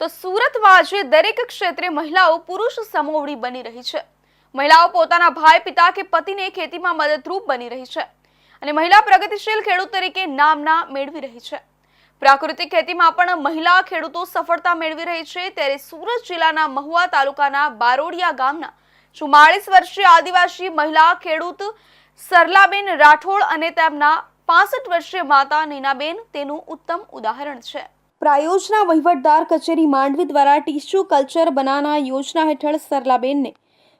તો સુરતમાં આજે દરેક ક્ષેત્રે મહિલાઓ પુરુષ સમોવડી બની રહી છે. મહિલાઓ પોતાના ભાઈ પિતા કે પતિને ખેતીમાં મદદરૂપ બની રહી છે અને મહિલા પ્રગતિશીલ ખેડૂત તરીકે નામના મેળવી રહી છે. પ્રાકૃતિક ખેતીમાં પણ મહિલા ખેડૂતો સફળતા મેળવી રહી છે ત્યારે સુરત જિલ્લાના મહુવા તાલુકાના બારોડિયા ગામના ચુમ્માળીસ વર્ષીય આદિવાસી મહિલા ખેડૂત સરલાબેન રાઠોડ અને તેમના પાસઠ વર્ષીય માતા નીનાબેન તેનું ઉત્તમ ઉદાહરણ છે. પ્રાયોજના વહીવટદાર કચેરી માંડવી દ્વારા ટીસ્યુ કલ્ચર બનાના યોજના હેઠળ સરલાબેનને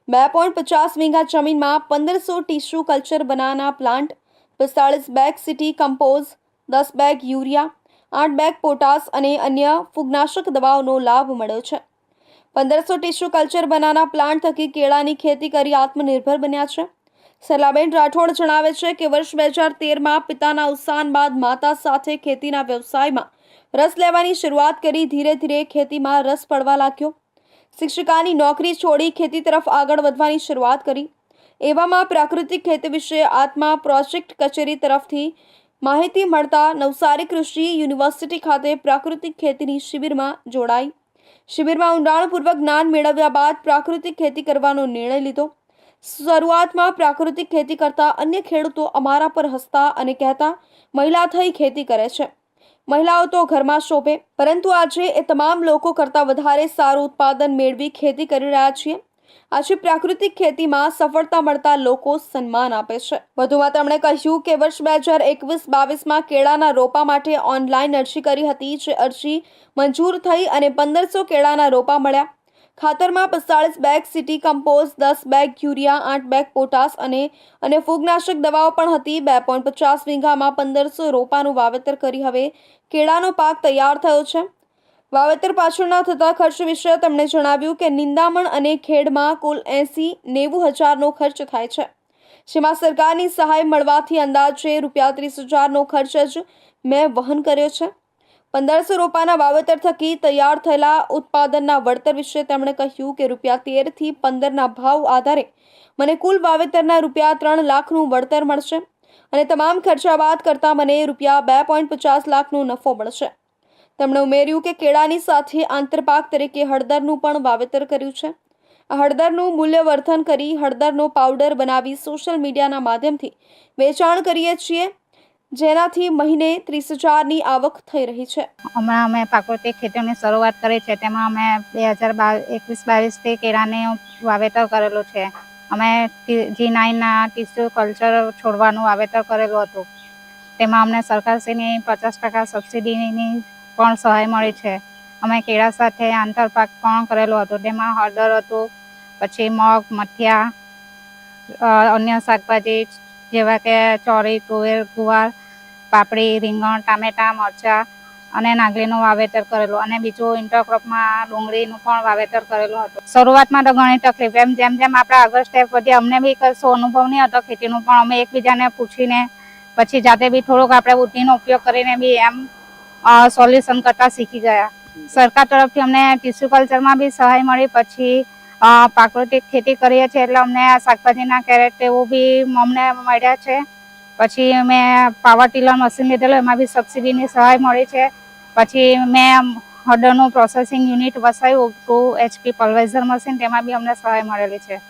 બે પોઈન્ટ પચાસ વીઘા જમીનમાં પંદરસો ટીસ્યુ કલ્ચર બનાના પ્લાન્ટ, પિસ્તાળીસ બેગ સિટી કમ્પોઝ, દસ બેગ યુરિયા, આઠ બેગ પોટાસ અને અન્ય ફૂગનાશક દવાઓનો લાભ મળ્યો છે. પંદરસો ટીસ્યુ કલ્ચર બનાના પ્લાન્ટ થકી કેળાની ખેતી કરી આત્મનિર્ભર બન્યા છે. સરલાબેન રાઠોડ જણાવે છે કે વર્ષ બે હજાર તેરમાં પિતાના અવસાન બાદ માતા સાથે ખેતીના વ્યવસાયમાં રસ લેવાની શરૂઆત કરી, ધીરે ધીરે ખેતીમાં રસ પડવા લાગ્યો. શિક્ષિકાની નોકરી છોડી ખેતી તરફ આગળ વધવાની શરૂઆત કરી. એવામાં પ્રાકૃતિક ખેતી વિશે આત્મા પ્રોજેક્ટ કચેરી તરફથી માહિતી મળતા નવસારી કૃષિ યુનિવર્સિટી ખાતે પ્રાકૃતિક ખેતીની શિબિરમાં જોડાઈ. શિબિરમાં ઊંડાણપૂર્વક જ્ઞાન મેળવ્યા બાદ પ્રાકૃતિક ખેતી કરવાનો નિર્ણય લીધો. શરૂઆતમાં પ્રાકૃતિક ખેતી કરતા અન્ય ખેડૂતો અમારા પર હસતા અને કહેતા, મહિલા થઈ ખેતી કરે છે. મહિલાઓ તો ઘરમાં શોભે, પરંતુ આજે એ તમામ લોકો કરતાં વધારે સારું ઉત્પાદન મેળવી ખેતી કરી રહ્યા છીએ. આજે પ્રાકૃતિક ખેતીમાં સફળતા મળતા લોકો સન્માન આપે છે. વધુમાં તેમણે કહ્યું કે વર્ષ બે હજાર એકવીસ બાવીસમાં કેળાના રોપા માટે ઓનલાઈન અરજી કરી હતી, જે અરજી મંજૂર થઈ અને પંદરસો કેળાના રોપા મળ્યા. ખાતરમાં પિસ્તાળીસ બેગ સિટી કમ્પોઝ દસ બેગ યુરિયા, આઠ બેગ પોટાસ અને અને ફૂગનાશક દવાઓ પણ હતી. બે પોઈન્ટ પચાસ વીઘામાં પંદરસો રોપાનું વાવેતર કરી હવે કેળાનો પાક તૈયાર થયો છે. વાવેતર પાછળના થતા ખર્ચ વિશે તેમણે જણાવ્યું કે નિંદામણ અને ખેડમાં કુલ એંસી નેવું હજારનો ખર્ચ થાય છે. જેમાં સરકારની સહાય મળવાથી અંદાજે રૂપિયા ત્રીસ હજારનો ખર્ચ જ મેં વહન કર્યો છે. પંદરસો રોપાના વાવેતર થકી તૈયાર થયેલા ઉત્પાદનના વળતર વિશે તેમણે કહ્યું કે રૂપિયા તેરથી પંદરના ભાવ આધારે મને કુલ વાવેતરના રૂપિયા ત્રણ લાખનું વળતર મળશે અને તમામ ખર્ચા બાદ કરતાં મને રૂપિયા બે પોઈન્ટ પચાસ લાખનો નફો મળશે. તેમણે ઉમેર્યું કે કેળાની સાથે આંતરપાક તરીકે હળદરનું પણ વાવેતર કર્યું છે. હળદરનું મૂલ્યવર્ધન કરી હળદરનો પાવડર બનાવી સોશિયલ મીડિયાના માધ્યમથી વેચાણ કરીએ છીએ. જેનાથી મહિને ત્રીસ હજારની આવક થઈ રહી છે. હમણાં અમે પ્રાકૃતિક ખેતીની શરૂઆત કરી છે. તેમાં અમે બે હજાર એકવીસ બાવીસથી કેળાનું વાવેતર કરેલું છે. અમે જી નાઇનના ટીસ્યુ કલ્ચર છોડવાનું વાવેતર કરેલું હતું. તેમાં અમને સરકારશ્રીની પચાસ ટકા સબસિડીની પણ સહાય મળી છે. અમે કેળા સાથે આંતરપાક પણ કરેલું હતું. તેમાં હળદર હતું, પછી મગ, મઠિયા અન્ય શાકભાજી જેવા કે ચોરી તુવેર, ગુવાર, પાપડી, રીંગણ, ટામેટાં, મરચાં અને નાગલીનું વાવેતર કરેલું અને બીજું ઇન્ટરક્રોપમાં ડુંગળીનું પણ વાવેતર કરેલું હતું. શરૂઆતમાં તો ઘણી તકલીફ, એમ જેમ જેમ આપણે આગળ સ્ટેપ વધી અમને બી કશો અનુભવ નહીં હતો ખેતીનું, પણ અમે એકબીજાને પૂછીને પછી જાતે બી થોડોક આપણે બુદ્ધિનો ઉપયોગ કરીને બી એમ સોલ્યુશન કરતા શીખી ગયા. સરકાર તરફથી અમને ટિશ્યુ કલ્ચરમાં બી સહાય મળી, પછી પ્રાકૃતિક ખેતી કરીએ છીએ એટલે અમને આ શાકભાજીના કેરેટ એવું બી અમને મળ્યા છે. પછી મેં પાવર ટીલર મશીન લીધેલું, એમાં બી સબસિડીની સહાય મળી છે. પછી મેં હડરનું પ્રોસેસિંગ યુનિટ વસાવ્યું ટુ એચપી પલ્વેઝર મશીન, તેમાં બી અમને સહાય મળેલી છે.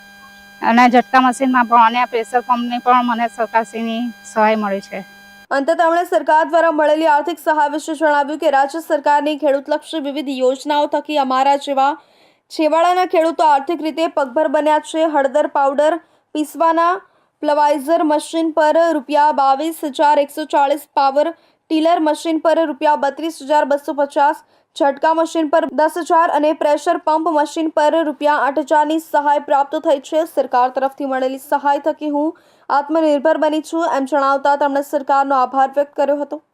અને ઝટકા મશીનમાં પણ અને પ્રેશર પંપની પણ મને સરકારશ્રીની સહાય મળી છે. અંતે તેમણે સરકાર દ્વારા મળેલી આર્થિક સહાય વિશે જણાવ્યું કે રાજ્ય સરકારની ખેડૂતલક્ષી વિવિધ યોજનાઓ થકી અમારા જેવા છેવાડાના ખેડૂતો આર્થિક રીતે પગભર બન્યા છે. હળદર પાવડર, પીસવાના પ્લવાઇઝર મશીન પર રૂપિયા બાવીસ હજાર એકસો ચાળીસ પાવર, ટીલર મશીન પર રૂપિયા બત્રીસ હજાર બસો પચાસ, ઝટકા મશીન પર દસ હજાર અને પ્રેશર પંપ મશીન પર રૂપિયા આઠ હજારની સહાય પ્રાપ્ત થઈ છે. સરકાર તરફથી મળેલી સહાય થકી હું આત્મનિર્ભર બની છું એમ જણાવતા તેમણે સરકારનો આભાર વ્યક્ત કર્યો હતો.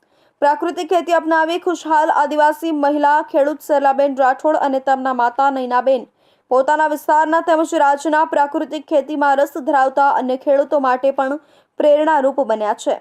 પ્રાકૃતિક ખેતી અપનાવી ખુશહાલ આદિવાસી મહિલા ખેડૂત સરલાબેન રાઠોડ અને તેમના માતા નૈનાબેન. પોતાના વિસ્તારના તેમજ રાજ્યના પ્રાકૃતિક ખેતીમાં રસ ધરાવતા અન્ય ખેડૂતો માટે પણ પ્રેરણારૂપ બન્યા છે.